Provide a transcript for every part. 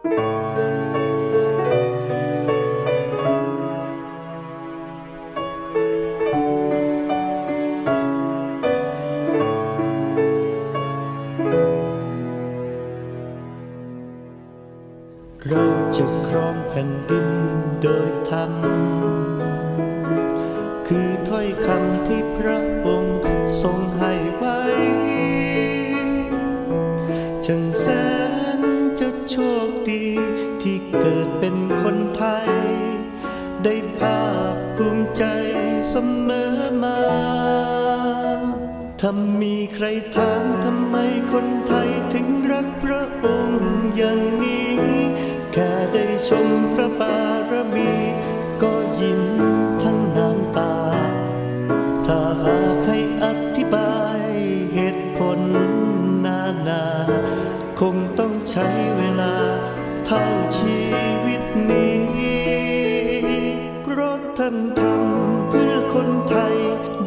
เราจะครองแผ่นดินโดยธรรม ดเป็นคนไทย ได้ภาคภูมิใจเสมอมาถ้ามีใครถามทำไมคนไทยถึงรักพระองค์อย่างนี้ แค่ได้ชมพระบารมี ก็ยิ้มทั้งน้ำตา ถ้าหากให้อธิบายเหตุผลนานา คงต้องใช้เวลา ท่านทำเพื่อคนไทย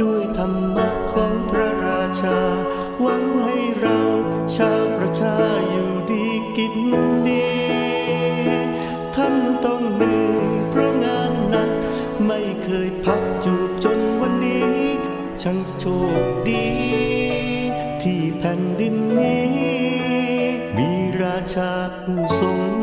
ด้วยธรรมะของพระราชา หวังให้เราชาวประชาอยู่ดีกินดี ท่านต้องเหนื่อยเพราะงานหนัก ไม่เคยพักจูบจนวันนี้ ช่างโชคดี ที่แผ่นดินนี้ มีราชาผู้ทรง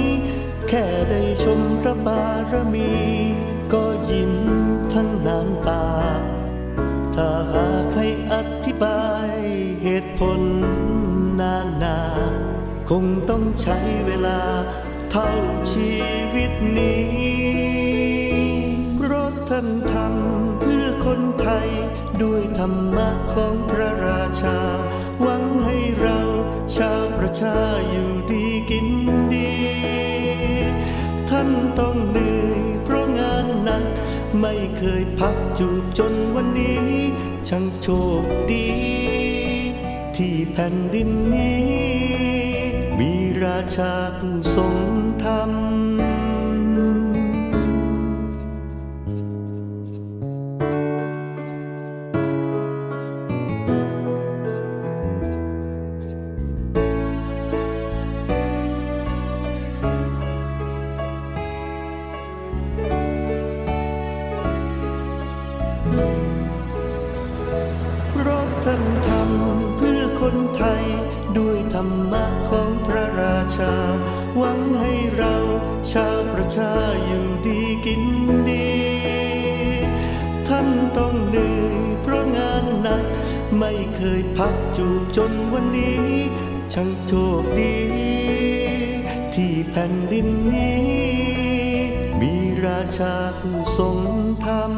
แค่ได้ชมพระบารมี ก็ยิ้มทั้งน้ำตา ถ้าหาให้อธิบายเหตุผลนานา คงต้องใช้เวลาเท่าชีวิตนี้เพราะท่านทำเพื่อคนไทย ด้วยธรรมะของพระราชา หวังให้เราชาวประชาอยู่ ท่านต้องเหนื่อยเพราะงานหนัก ไม่เคยพักอยู่จนวันนี้ ช่างโชคดี ที่แผ่นดินนี้ มีราชาผู้ทรงำเพื่อคนไทย ด้วยธรรมะของพระราชา หวังให้เราชาวประชาอยู่ดีกินดี ท่านต้องเหนื่อยเพราะงานหนัก ไม่เคยพักจูบจนวันนี้ ช่างโชคดี ที่แผ่นดินนี้ มีราชาผู้ทรงธรรม